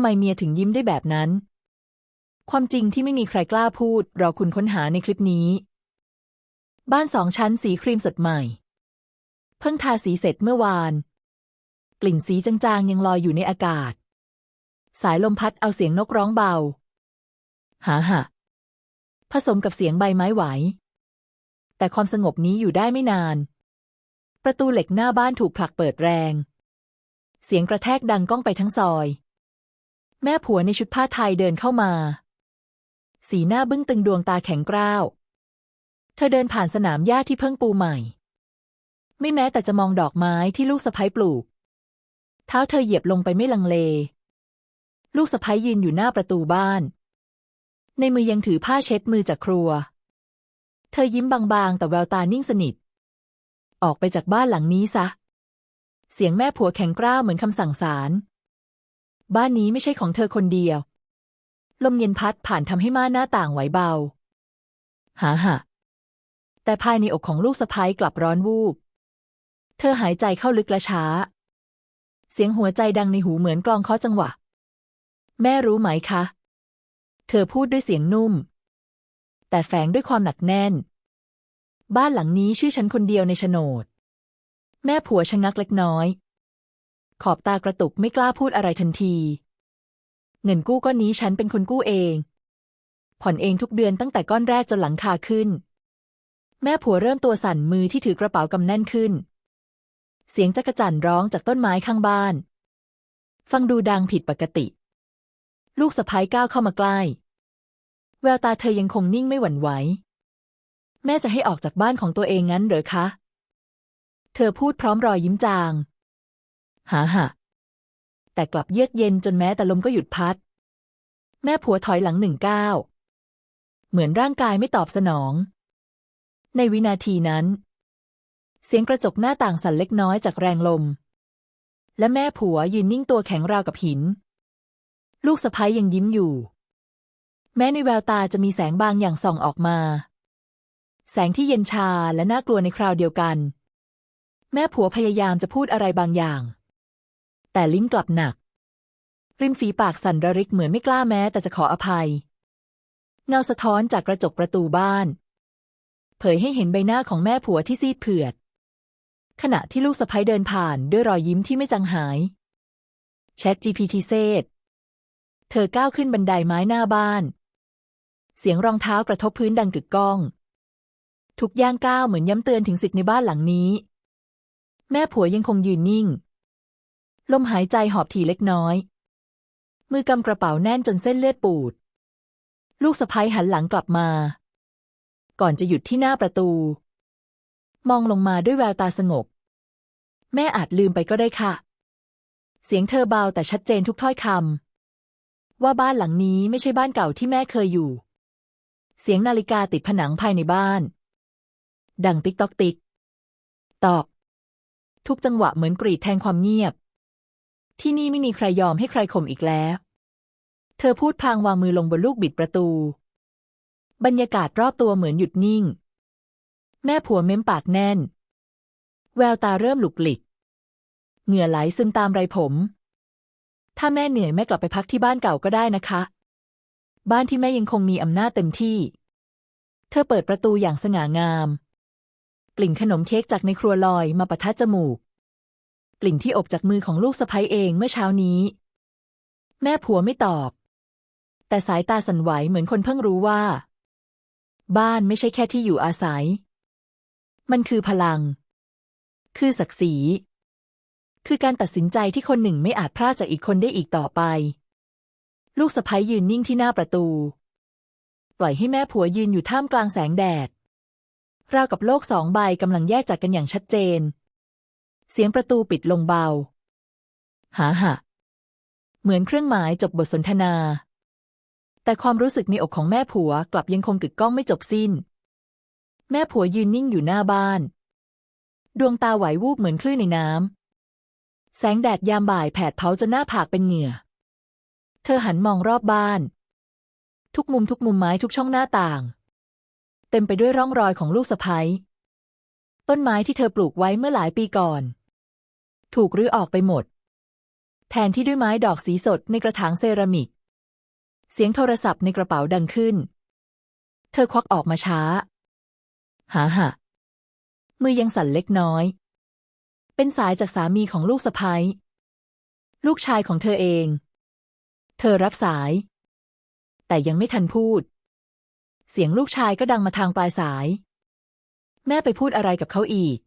ไมเมียถึงยิ้มได้แบบนั้น ความจริงที่ไม่มีใครกล้าพูด รอคุณค้นหาในคลิปนี้ บ้านสองชั้นสีครีมสดใหม่ เพิ่งทาสีเสร็จเมื่อวาน กลิ่นสีจางๆยังลอยอยู่ในอากาศ สายลมพัดเอาเสียงนกร้องเบา หาหะผสมกับเสียงใบไม้ไหว แต่ความสงบนี้อยู่ได้ไม่นาน ประตูเหล็กหน้าบ้านถูกผลักเปิดแรง เสียงกระแทกดังก้องไปทั้งซอย แม่ผัวในชุดผ้าไทยเดินเข้ามา สีหน้าบึ้งตึงดวงตาแข็งกร้าว เธอเดินผ่านสนามหญ้าที่เพิ่งปูใหม่ ไม่แม้แต่จะมองดอกไม้ที่ลูกสะพ้ยปลูก เท้าเธอเหยียบลงไปไม่ลังเล ลูกสะพ้ยยืนอยู่หน้าประตูบ้าน ในมือยังถือผ้าเช็ดมือจากครัว เธอยิ้มบางๆ แต่แววตานิ่งสนิท ออกไปจากบ้านหลังนี้ซะ เสียงแม่ผัวแข็งกร้าวเหมือนคำสั่งสาร บ้านนี้ไม่ใช่ของเธอคนเดียว ลมเย็นพัดผ่านทำให้ม่านหน้าต่างไหวเบา หาหะแต่ภายในอกของลูกสะพ้ยกลับร้อนวูบ เธอหายใจเข้าลึกและช้า เสียงหัวใจดังในหูเหมือนกลองเคาะจังหวะ แม่รู้ไหมคะ เธอพูดด้วยเสียงนุ่ม แต่แฝงด้วยความหนักแน่น บ้านหลังนี้ชื่อฉันคนเดียวในโฉนด แม่ผัวชะงักเล็กน้อย ขอบตากระตุกไม่กล้าพูดอะไรทันที เงินกู้ก้อนนี้ฉันเป็นคนกู้เอง ผ่อนเองทุกเดือนตั้งแต่ก้อนแรกจนหลังคาขึ้น แม่ผัวเริ่มตัวสั่นมือที่ถือกระเป๋ากำแน่นขึ้น เสียงจักรจั่นร้องจากต้นไม้ข้างบ้าน ฟังดูดังผิดปกติ ลูกสะพ้ายก้าวเข้ามาใกล้ แววตาเธอยังคงนิ่งไม่หวั่นไหว แม่จะให้ออกจากบ้านของตัวเองงั้นเหรอคะ เธอพูดพร้อมรอยยิ้มจาง หาหะแต่กลับเยือกเย็นจนแม้แต่ลมก็หยุดพัด แม่ผัวถอยหลังหนึ่งก้าวเหมือนร่างกายไม่ตอบสนอง ในวินาทีนั้น เสียงกระจกหน้าต่างสั่นเล็กน้อยจากแรงลม และแม่ผัวยืนนิ่งตัวแข็งราวกับหิน ลูกสะพ้ยยังยิ้มอยู่ แม้ในแววตาจะมีแสงบางอย่างส่องออกมา แสงที่เย็นชาและน่ากลัวในคราวเดียวกัน แม่ผัวพยายามจะพูดอะไรบางอย่าง แต่ลิ้นกลับหนัก ริมฝีปากสั่นระริกเหมือนไม่กล้าแม้ แต่จะขออภัย เงาสะท้อนจากกระจกประตูบ้าน เผยให้เห็นใบหน้าของแม่ผัวที่ซีดเผือด ขณะที่ลูกสะพ้ยเดินผ่านด้วยรอยยิ้มที่ไม่จางหายแชท GPT เซเธอก้าวขึ้นบันไดไม้หน้าบ้าน เสียงรองเท้ากระทบพื้นดังกึกก้อง ทุกย่างก้าวเหมือนย้ำเตือนถึงสิทธิ์ในบ้านหลังนี้ แม่ผัวยังคงยืนนิ่ง ลมหายใจหอบถี่เล็กน้อย มือกำกระเป๋าแน่นจนเส้นเลือดปูด ลูกสะพ้ยหันหลังกลับมา ก่อนจะหยุดที่หน้าประตู มองลงมาด้วยแววตาสงบ แม่อาจลืมไปก็ได้ค่ะ เสียงเธอเบาแต่ชัดเจนทุกถ้อยคำว่าบ้านหลังนี้ไม่ใช่บ้านเก่าที่แม่เคยอยู่ เสียงนาฬิกาติดผนังภายในบ้าน ดังติ๊กตอกติ๊ก ตอก ทุกจังหวะเหมือนกรีดแทงความเงียบ ที่นี่ไม่มีใครยอมให้ใครข่มอีกแล้ว เธอพูดพางวางมือลงบนลูกบิดประตู บรรยากาศรอบตัวเหมือนหยุดนิ่ง แม่ผัวเม้มปากแน่น แววตาเริ่มหลุกหลิก เหงื่อไหลซึมตามไรผม ถ้าแม่เหนื่อยแม่กลับไปพักที่บ้านเก่าก็ได้นะคะ บ้านที่แม่ยังคงมีอำนาจเต็มที่ เธอเปิดประตูอย่างสง่างาม กลิ่นขนมเค้กจากในครัวลอยมาปะทะจมูก กลิ่นที่อบจากมือของลูกสะใภ้เองเมื่อเช้านี้ แม่ผัวไม่ตอบ แต่สายตาสั่นไหวเหมือนคนเพิ่งรู้ว่า บ้านไม่ใช่แค่ที่อยู่อาศัย มันคือพลัง คือศักดิ์ศรี คือการตัดสินใจที่คนหนึ่งไม่อาจพลาดจากอีกคนได้อีกต่อไป ลูกสะใภ้ยืนนิ่งที่หน้าประตู ปล่อยให้แม่ผัวยืนอยู่ท่ามกลางแสงแดดราวกับโลกสองใบกำลังแยกจากกันอย่างชัดเจน เสียงประตูปิดลงเบา หาหะ เหมือนเครื่องหมายจบบทสนทนา แต่ความรู้สึกในอกของแม่ผัวกลับยังคงกึกก้องไม่จบสิ้น แม่ผัวยืนนิ่งอยู่หน้าบ้าน ดวงตาไหววูบเหมือนคลื่นในน้ำ แสงแดดยามบ่ายแผดเผาจนหน้าผากเป็นเหงื่อ เธอหันมองรอบบ้าน ทุกมุมทุกมุมไม้ทุกช่องหน้าต่าง เต็มไปด้วยร่องรอยของลูกสะใภ้ต้นไม้ที่เธอปลูกไว้เมื่อหลายปีก่อน ถูกรื้อออกไปหมด แทนที่ด้วยไม้ดอกสีสดในกระถางเซรามิก เสียงโทรศัพท์ในกระเป๋าดังขึ้น เธอควักออกมาช้า หาหะมือยังสั่นเล็กน้อย เป็นสายจากสามีของลูกสะพ้ยลูกชายของเธอเอง เธอรับสาย แต่ยังไม่ทันพูด เสียงลูกชายก็ดังมาทางปลายสาย แม่ไปพูดอะไรกับเขาอีก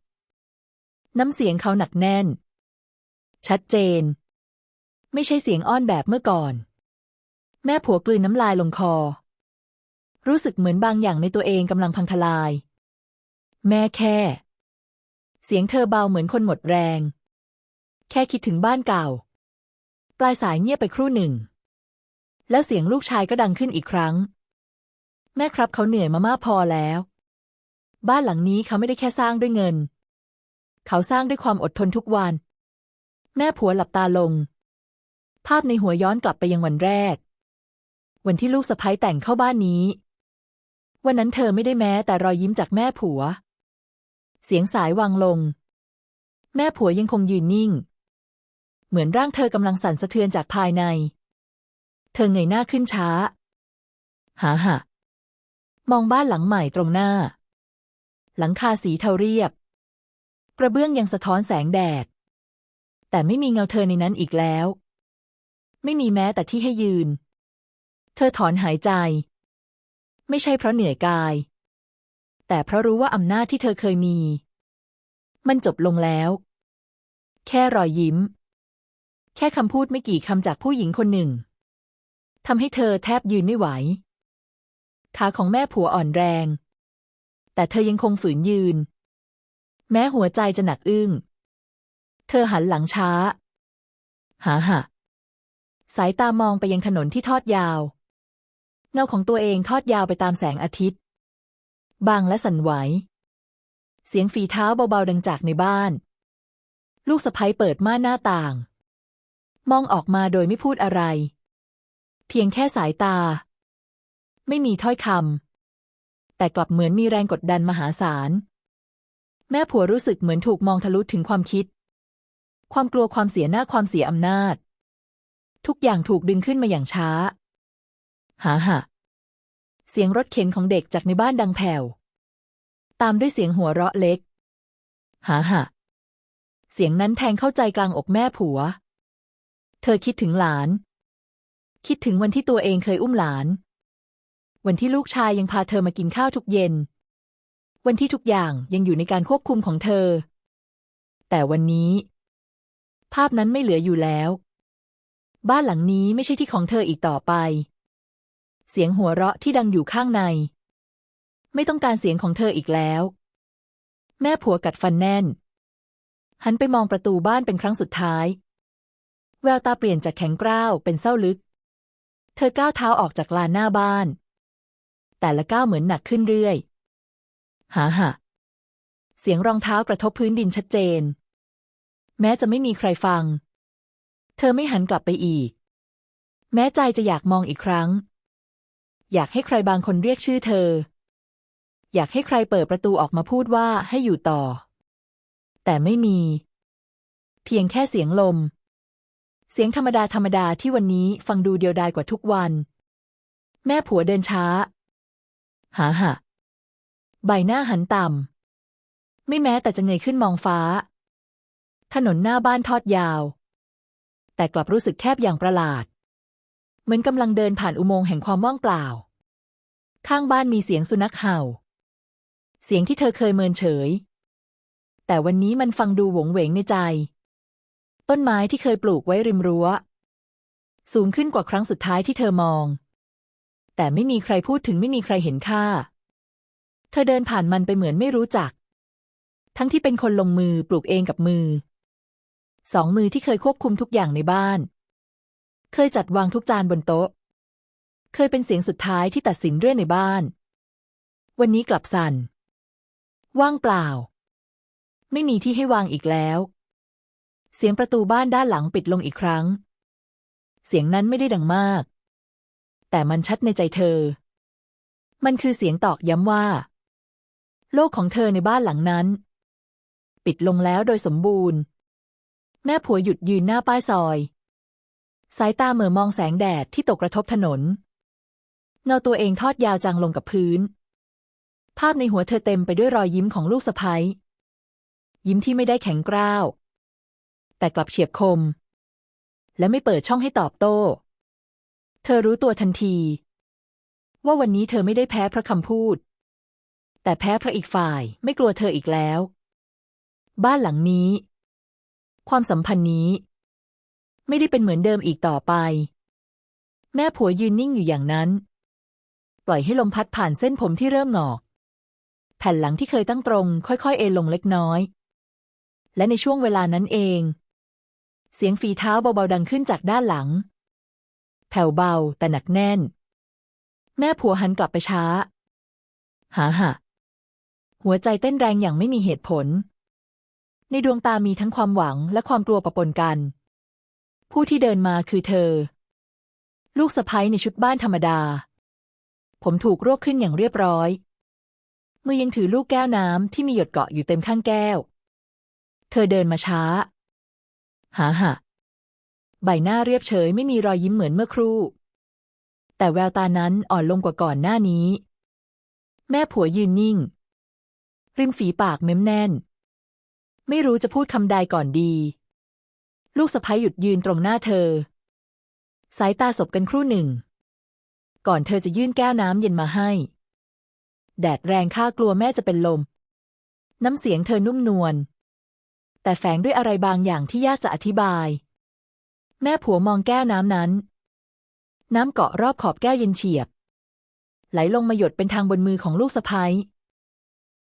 น้ำเสียงเขาหนักแน่น ชัดเจน ไม่ใช่เสียงอ้อนแบบเมื่อก่อน แม่ผัวกลืนน้ำลายลงคอ รู้สึกเหมือนบางอย่างในตัวเองกำลังพังทลาย แม่แค่ เสียงเธอเบาเหมือนคนหมดแรง แค่คิดถึงบ้านเก่า ปลายสายเงียบไปครู่หนึ่ง แล้วเสียงลูกชายก็ดังขึ้นอีกครั้ง แม่ครับเขาเหนื่อยมามากพอแล้ว บ้านหลังนี้เขาไม่ได้แค่สร้างด้วยเงินเขาสร้างด้วยความอดทนทุกวัน แม่ผัวหลับตาลง ภาพในหัวย้อนกลับไปยังวันแรก วันที่ลูกสะพ้ยแต่งเข้าบ้านนี้ วันนั้นเธอไม่ได้แม้แต่รอยยิ้มจากแม่ผัว เสียงสายวางลง แม่ผัวยังคงยืนนิ่ง เหมือนร่างเธอกำลังสั่นสะเทือนจากภายใน เธอเงยหน้าขึ้นช้า หาหะมองบ้านหลังใหม่ตรงหน้า หลังคาสีเทาเรียบ กระเบื้องยังสะท้อนแสงแดด แต่ไม่มีเงาเธอในนั้นอีกแล้ว ไม่มีแม้แต่ที่ให้ยืน เธอถอนหายใจ ไม่ใช่เพราะเหนื่อยกาย แต่เพราะรู้ว่าอำนาจที่เธอเคยมี มันจบลงแล้ว แค่รอยยิ้ม แค่คำพูดไม่กี่คำจากผู้หญิงคนหนึ่งทำให้เธอแทบยืนไม่ไหว ขาของแม่ผัวอ่อนแรง แต่เธอยังคงฝืนยืน แม้หัวใจจะหนักอึ้ง ธอหันหลังช้า หาหะสายตามองไปยังถนนที่ทอดยาว เงาของตัวเองทอดยาวไปตามแสงอาทิตย์ บางและสั่นไหว เสียงฝีเท้าเบาๆดังจากในบ้าน ลูกสะพ้ยเปิดม่านหน้าต่าง มองออกมาโดยไม่พูดอะไร เพียงแค่สายตา ไม่มีถ้อยคำแต่กลับเหมือนมีแรงกดดันมหาศาล แม่ผัวรู้สึกเหมือนถูกมองทะลุถึงความคิด ความกลัวความเสียหน้าความเสียอำนาจ ทุกอย่างถูกดึงขึ้นมาอย่างช้า หาหะเสียงรถเข็นของเด็กจากในบ้านดังแผ่ว ตามด้วยเสียงหัวเราะเล็ก หาหะเสียงนั้นแทงเข้าใจกลางอกแม่ผัว เธอคิดถึงหลาน คิดถึงวันที่ตัวเองเคยอุ้มหลาน วันที่ลูกชายยังพาเธอมากินข้าวทุกเย็น วันที่ทุกอย่างยังอยู่ในการควบคุมของเธอ แต่วันนี้ ภาพนั้นไม่เหลืออยู่แล้ว บ้านหลังนี้ไม่ใช่ที่ของเธออีกต่อไป เสียงหัวเราะที่ดังอยู่ข้างใน ไม่ต้องการเสียงของเธออีกแล้ว แม่ผัวกัดฟันแน่น หันไปมองประตูบ้านเป็นครั้งสุดท้าย แววตาเปลี่ยนจากแข็งกร้าวเป็นเศร้าลึก เธอก้าวเท้าออกจากลานหน้าบ้าน แต่ละก้าวเหมือนหนักขึ้นเรื่อยหาหะเสียงรองเท้ากระทบพื้นดินชัดเจน แม้จะไม่มีใครฟัง เธอไม่หันกลับไปอีก แม้ใจจะอยากมองอีกครั้ง อยากให้ใครบางคนเรียกชื่อเธอ อยากให้ใครเปิดประตูออกมาพูดว่าให้อยู่ต่อ แต่ไม่มี เพียงแค่เสียงลม เสียงธรรมดาธรรมดาที่วันนี้ฟังดูเดียวดายกว่าทุกวัน แม่ผัวเดินช้า หาหะใบหน้าหันต่ำไม่แม้แต่จะเงยขึ้นมองฟ้า ถนนหน้าบ้านทอดยาว แต่กลับรู้สึกแคบอย่างประหลาด เหมือนกำลังเดินผ่านอุโมงค์แห่งความว่างเปล่า ข้างบ้านมีเสียงสุนัขเห่า เสียงที่เธอเคยเมินเฉย แต่วันนี้มันฟังดูหวงเหวงในใจ ต้นไม้ที่เคยปลูกไว้ริมรั้ว สูงขึ้นกว่าครั้งสุดท้ายที่เธอมอง แต่ไม่มีใครพูดถึงไม่มีใครเห็นค่า เธอเดินผ่านมันไปเหมือนไม่รู้จัก ทั้งที่เป็นคนลงมือปลูกเองกับมือ สองมือที่เคยควบคุมทุกอย่างในบ้าน เคยจัดวางทุกจานบนโต๊ะ เคยเป็นเสียงสุดท้ายที่ตัดสินเรื่องในบ้าน วันนี้กลับสั่น ว่างเปล่า ไม่มีที่ให้วางอีกแล้ว เสียงประตูบ้านด้านหลังปิดลงอีกครั้ง เสียงนั้นไม่ได้ดังมาก แต่มันชัดในใจเธอ มันคือเสียงตอกย้ำว่า โลกของเธอในบ้านหลังนั้น ปิดลงแล้วโดยสมบูรณ์ แม่ผัวหยุดยืนหน้าป้ายซอย สายตาเหม่อมองแสงแดดที่ตกกระทบถนน เงาตัวเองทอดยาวจางลงกับพื้น ภาพในหัวเธอเต็มไปด้วยรอยยิ้มของลูกสะพ้ยยิ้มที่ไม่ได้แข็งกร้าว แต่กลับเฉียบคม และไม่เปิดช่องให้ตอบโต้ เธอรู้ตัวทันที ว่าวันนี้เธอไม่ได้แพ้เพราะคำพูด แต่แพ้เพราะอีกฝ่ายไม่กลัวเธออีกแล้ว บ้านหลังนี้ ความสัมพันธ์นี้ ไม่ได้เป็นเหมือนเดิมอีกต่อไป แม่ผัวยืนนิ่งอยู่อย่างนั้น ปล่อยให้ลมพัดผ่านเส้นผมที่เริ่มหงอก แผ่นหลังที่เคยตั้งตรง ค่อยๆ เอนลงเล็กน้อย และในช่วงเวลานั้นเอง เสียงฝีเท้าเบาๆดังขึ้นจากด้านหลัง แผ่วเบาแต่หนักแน่น แม่ผัวหันกลับไปช้าหาหะหัวใจเต้นแรงอย่างไม่มีเหตุผล ในดวงตามีทั้งความหวังและความกลัวปะปนกัน ผู้ที่เดินมาคือเธอ ลูกสะพ้ยในชุดบ้านธรรมดา ผมถูกรวบขึ้นอย่างเรียบร้อย มือยังถือลูกแก้วน้ำที่มีหยดเกาะอยู่เต็มข้างแก้ว เธอเดินมาช้า หาหะใบหน้าเรียบเฉยไม่มีรอยยิ้มเหมือนเมื่อครู่ แต่แววตานั้นอ่อนลงกว่าก่อนหน้านี้ แม่ผัวยืนนิ่ง ริมฝีปากเม้มแน่น ไม่รู้จะพูดคำใดก่อนดี ลูกสะพ้ยหยุดยืนตรงหน้าเธอ สายตาสบกันครู่หนึ่ง ก่อนเธอจะยื่นแก้วน้ำเย็นมาให้ แดดแรงข้ากลัวแม่จะเป็นลม น้ำเสียงเธอนุ่มนวล แต่แฝงด้วยอะไรบางอย่างที่ยากจะอธิบาย แม่ผัวมองแก้วน้ำนั้น น้ำเกาะรอบขอบแก้วเย็นเฉียบ ไหลลงมาหยดเป็นทางบนมือของลูกสะพ้ย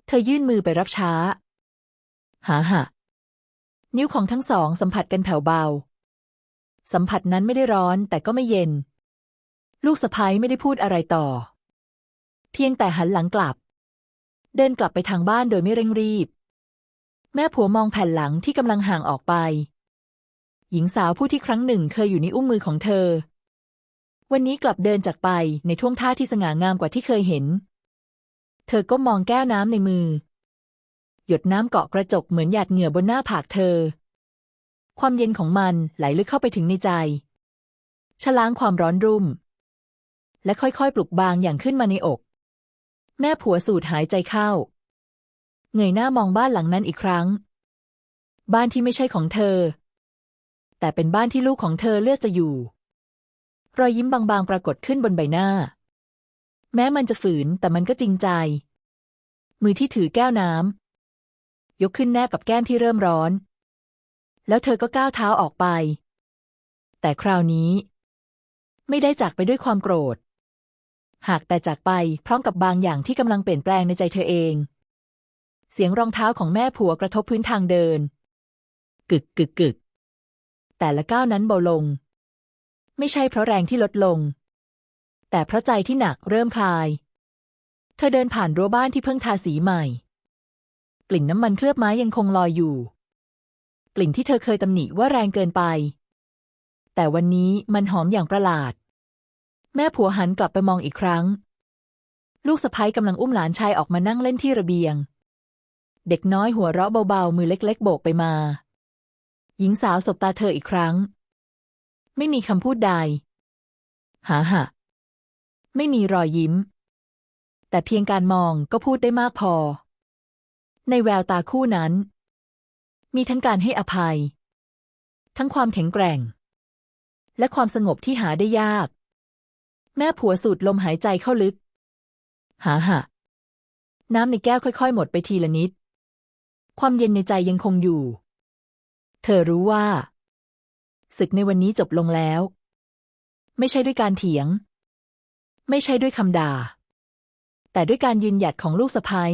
เธอยื่นมือไปรับช้า หาหะนิ้วของทั้งสองสัมผัสกันแผ่วเบา สัมผัสนั้นไม่ได้ร้อนแต่ก็ไม่เย็น ลูกสะพ้ยไม่ได้พูดอะไรต่อ เพียงแต่หันหลังกลับ เดินกลับไปทางบ้านโดยไม่เร่งรีบ แม่ผัวมองแผ่นหลังที่กำลังห่างออกไป หญิงสาวผู้ที่ครั้งหนึ่งเคยอยู่ในอุ้มมือของเธอ วันนี้กลับเดินจากไปในท่วงท่าที่สง่างามกว่าที่เคยเห็น เธอก็มองแก้วน้ำในมือ หยดน้ำเกาะกระจกเหมือนหยาดเหงื่อบนหน้าผากเธอ ความเย็นของมันไหลลึกเข้าไปถึงในใจชะล้างความร้อนรุ่ม และค่อยๆ ปลุกบางอย่างขึ้นมาในอก แม่ผัวสูดหายใจเข้า เงยหน้ามองบ้านหลังนั้นอีกครั้ง บ้านที่ไม่ใช่ของเธอ แต่เป็นบ้านที่ลูกของเธอเลือกจะอยู่ รอยยิ้มบางๆ ปรากฏขึ้นบนใบหน้า แม้มันจะฝืนแต่มันก็จริงใจ มือที่ถือแก้วน้ำ ยกขึ้นแนบกับแก้มที่เริ่มร้อน แล้วเธอก็ก้าวเท้าออกไป แต่คราวนี้ ไม่ได้จากไปด้วยความโกรธ หากแต่จากไปพร้อมกับบางอย่างที่กำลังเปลี่ยนแปลงในใจเธอเอง เสียงรองเท้าของแม่ผัวกระทบพื้นทางเดิน กึกกึกกึก แต่ละก้าวนั้นเบาลง ไม่ใช่เพราะแรงที่ลดลง แต่เพราะใจที่หนักเริ่มคลาย เธอเดินผ่านรั้วบ้านที่เพิ่งทาสีใหม่ กลิ่นน้ำมันเคลือบไม้ยังคงลอยอยู่ กลิ่นที่เธอเคยตำหนิว่าแรงเกินไป แต่วันนี้มันหอมอย่างประหลาด แม่ผัวหันกลับไปมองอีกครั้ง ลูกสะพ้ยกำลังอุ้มหลานชายออกมานั่งเล่นที่ระเบียง เด็กน้อยหัวเราะเบาๆ มือเล็กๆ โบกไปมา หญิงสาวสบตาเธออีกครั้ง ไม่มีคำพูดใดหาหะไม่มีรอยยิ้ม แต่เพียงการมองก็พูดได้มากพอ ในแววตาคู่นั้น มีทั้งการให้อภัย ทั้งความแข็งแกร่ง และความสงบที่หาได้ยาก แม่ผัวสูดลมหายใจเข้าลึก หาหะน้ำในแก้วค่อย ๆ หมดไปทีละนิด ความเย็นในใจยังคงอยู่ เธอรู้ว่า ศึกในวันนี้จบลงแล้ว ไม่ใช่ด้วยการเถียง ไม่ใช่ด้วยคำด่า แต่ด้วยการยืนหยัดของลูกสะพ้ย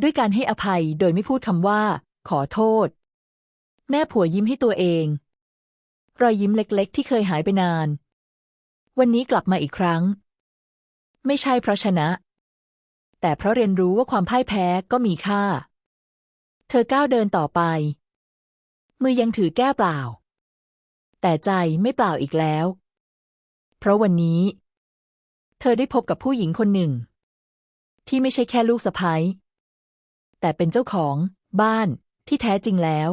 ด้วยการให้อภัยโดยไม่พูดคำว่า ขอโทษ แม่ผัวยิ้มให้ตัวเอง รอยยิ้มเล็กๆ ที่เคยหายไปนาน วันนี้กลับมาอีกครั้ง ไม่ใช่เพราะชนะ แต่เพราะเรียนรู้ว่าความพ่ายแพ้ก็มีค่า เธอก้าวเดินต่อไป มือยังถือแก้เปล่า แต่ใจไม่เปล่าอีกแล้ว เพราะวันนี้ เธอได้พบกับผู้หญิงคนหนึ่ง ที่ไม่ใช่แค่ลูกสะพ้ย แต่เป็นเจ้าของบ้านที่แท้จริงแล้ว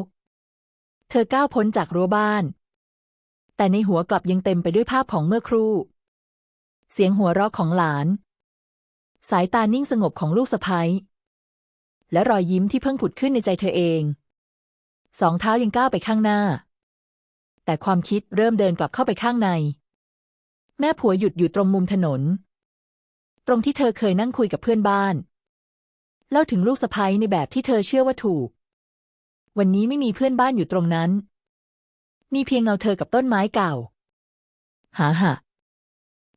เธอก้าวพ้นจากรั้วบ้าน แต่ในหัวกลับยังเต็มไปด้วยภาพของเมื่อครู่ เสียงหัวเราะของหลาน สายตานิ่งสงบของลูกสะพ้ยและรอยยิ้มที่เพิ่งผุดขึ้นในใจเธอเอง สองเท้ายังก้าวไปข้างหน้า แต่ความคิดเริ่มเดินกลับเข้าไปข้างใน แม่ผัวหยุดอยู่ตรงมุมถนน ตรงที่เธอเคยนั่งคุยกับเพื่อนบ้าน เล่าถึงลูกสะพ้ยในแบบที่เธอเชื่อว่าถูก วันนี้ไม่มีเพื่อนบ้านอยู่ตรงนั้น มีเพียงเงาเธอกับต้นไม้เก่า หาหะ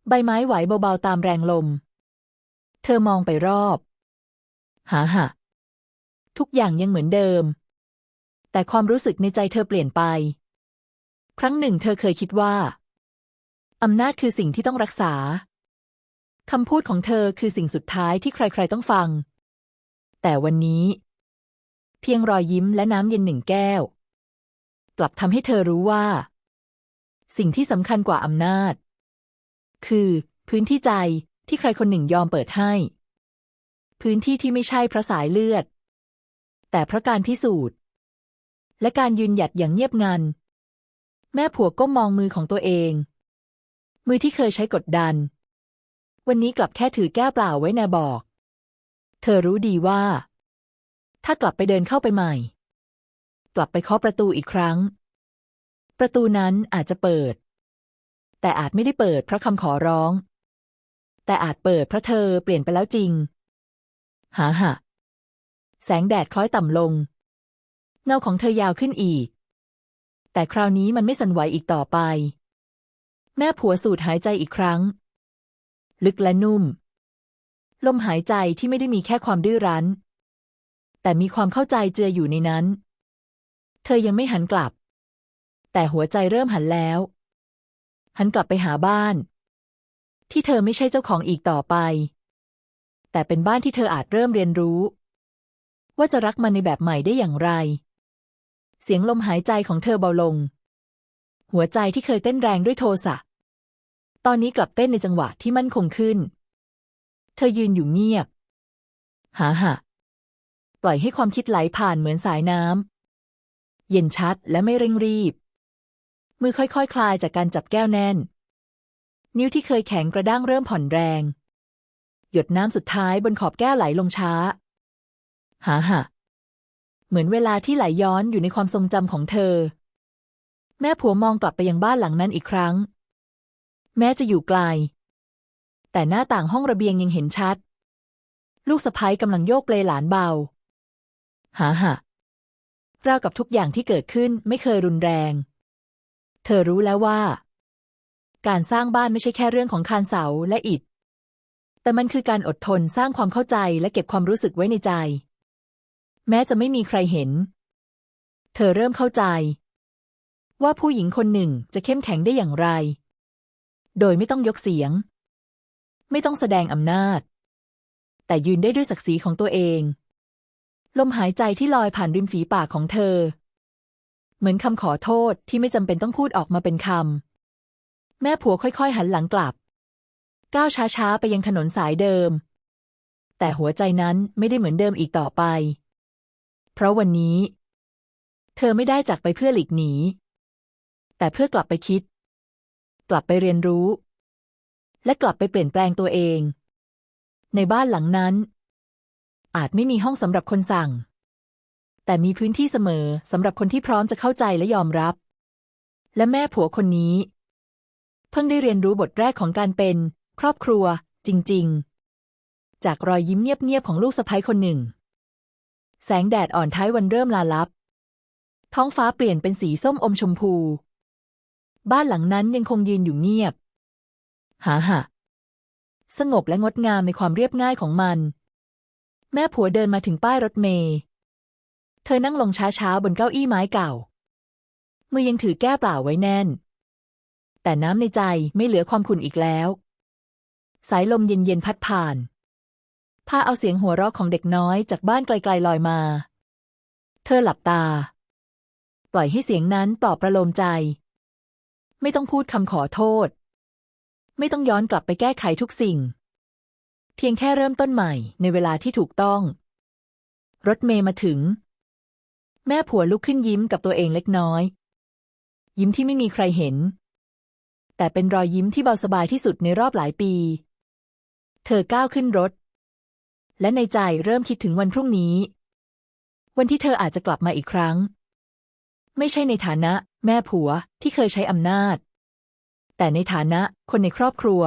ใบไม้ไหวเบาๆตามแรงลม เธอมองไปรอบ หาหะทุกอย่างยังเหมือนเดิม แต่ความรู้สึกในใจเธอเปลี่ยนไป ครั้งหนึ่งเธอเคยคิดว่า อำนาจคือสิ่งที่ต้องรักษา คำพูดของเธอคือสิ่งสุดท้ายที่ใครๆต้องฟัง แต่วันนี้ เพียงรอยยิ้มและน้ำเย็นหนึ่งแก้ว กลับทำให้เธอรู้ว่า สิ่งที่สำคัญกว่าอำนาจ คือ พื้นที่ใจที่ใครคนหนึ่งยอมเปิดให้ พื้นที่ที่ไม่ใช่เพราะสายเลือด แต่เพราะการพิสูจน์ และการยืนหยัดอย่างเงียบงัน แม่ผัวก้มมองมือของตัวเอง มือที่เคยใช้กดดัน วันนี้กลับแค่ถือแก้วเปล่าไว้ในบอก เธอรู้ดีว่า ถ้ากลับไปเดินเข้าไปใหม่ กลับไปเคาะประตูอีกครั้ง ประตูนั้นอาจจะเปิด แต่อาจไม่ได้เปิดเพราะคำขอร้อง แต่อาจเปิดเพราะเธอเปลี่ยนไปแล้วจริง หาหะแสงแดดคล้อยต่ำลง เงาของเธอยาวขึ้นอีก แต่คราวนี้มันไม่สั่นไหวอีกต่อไป แม่ผัวสูดหายใจอีกครั้ง ลึกและนุ่ม ลมหายใจที่ไม่ได้มีแค่ความดื้อรั้น แต่มีความเข้าใจเจืออยู่ในนั้น เธอยังไม่หันกลับ แต่หัวใจเริ่มหันแล้ว หันกลับไปหาบ้าน ที่เธอไม่ใช่เจ้าของอีกต่อไป แต่เป็นบ้านที่เธออาจเริ่มเรียนรู้ ว่าจะรักมันในแบบใหม่ได้อย่างไร เสียงลมหายใจของเธอเบาลง หัวใจที่เคยเต้นแรงด้วยโทสะตอนนี้กลับเต้นในจังหวะที่มั่นคงขึ้น เธอยืนอยู่เงียบหาหะปล่อยให้ความคิดไหลผ่านเหมือนสายน้ำเย็นชัดและไม่เร่งรีบ มือค่อยๆคคลายจากการจับแก้วแน่น นิ้วที่เคยแข็งกระด้างเริ่มผ่อนแรง หยดน้ำสุดท้ายบนขอบแก้วไหลลงช้า หาหะเหมือนเวลาที่ไหลย้อนอยู่ในความทรงจำของเธอ แม่ผัวมองกลับไปยังบ้านหลังนั้นอีกครั้ง แม้จะอยู่ไกล แต่หน้าต่างห้องระเบียงยังเห็นชัด ลูกสะพ้ยกำลังโยกเปลหลานเบา หาหะราวกับทุกอย่างที่เกิดขึ้นไม่เคยรุนแรง เธอรู้แล้วว่า การสร้างบ้านไม่ใช่แค่เรื่องของคานเสาและอิฐ แต่มันคือการอดทนสร้างความเข้าใจและเก็บความรู้สึกไว้ในใจ แม้จะไม่มีใครเห็น เธอเริ่มเข้าใจ ว่าผู้หญิงคนหนึ่งจะเข้มแข็งได้อย่างไร โดยไม่ต้องยกเสียง ไม่ต้องแสดงอำนาจ แต่ยืนได้ด้วยศักดิ์ศรีของตัวเอง ลมหายใจที่ลอยผ่านริมฝีปากของเธอ เหมือนคำขอโทษที่ไม่จำเป็นต้องพูดออกมาเป็นคำ แม่ผัวค่อยๆ หันหลังกลับ ก้าวช้าๆ ไปยังถนนสายเดิม แต่หัวใจนั้นไม่ได้เหมือนเดิมอีกต่อไป เพราะวันนี้ เธอไม่ได้จากไปเพื่อหลีกหนี แต่เพื่อกลับไปคิด กลับไปเรียนรู้ และกลับไปเปลี่ยนแปลงตัวเอง ในบ้านหลังนั้น อาจไม่มีห้องสำหรับคนสั่ง แต่มีพื้นที่เสมอสำหรับคนที่พร้อมจะเข้าใจและยอมรับ และแม่ผัวคนนี้ เพิ่งได้เรียนรู้บทแรกของการเป็น ครอบครัว จริง ๆ จากรอยยิ้มเงียบๆของลูกสะใภ้คนหนึ่ง แสงแดดอ่อนท้ายวันเริ่มลาลับ ท้องฟ้าเปลี่ยนเป็นสีส้มอมชมพู บ้านหลังนั้นยังคงยืนอยู่เงียบ หาหะ สงบและงดงามในความเรียบง่ายของมัน แม่ผัวเดินมาถึงป้ายรถเมล์เธอนั่งลงช้าๆบนเก้าอี้ไม้เก่า มือยังถือแก้เปล่าไว้แน่น แต่น้ำในใจไม่เหลือความขุ่นอีกแล้ว สายลมเย็นๆพัดผ่าน พาเอาเสียงหัวเราะของเด็กน้อยจากบ้านไกลๆลอยมา เธอหลับตา ปล่อยให้เสียงนั้นปลอบประโลมใจ ไม่ต้องพูดคำขอโทษ ไม่ต้องย้อนกลับไปแก้ไขทุกสิ่ง เพียงแค่เริ่มต้นใหม่ในเวลาที่ถูกต้อง รถเมย์มาถึง แม่ผัวลุกขึ้นยิ้มกับตัวเองเล็กน้อย ยิ้มที่ไม่มีใครเห็น แต่เป็นรอยยิ้มที่เบาสบายที่สุดในรอบหลายปี เธอก้าวขึ้นรถ และในใจเริ่มคิดถึงวันพรุ่งนี้ วันที่เธออาจจะกลับมาอีกครั้ง ไม่ใช่ในฐานะ แม่ผัวที่เคยใช้อำนาจ แต่ในฐานะคนในครอบครัว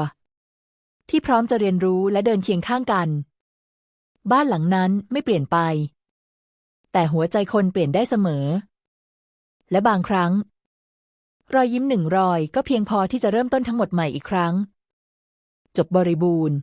ที่พร้อมจะเรียนรู้และเดินเคียงข้างกัน บ้านหลังนั้นไม่เปลี่ยนไป แต่หัวใจคนเปลี่ยนได้เสมอ และบางครั้ง รอยยิ้มหนึ่งรอยก็เพียงพอที่จะเริ่มต้นทั้งหมดใหม่อีกครั้ง จบบริบูรณ์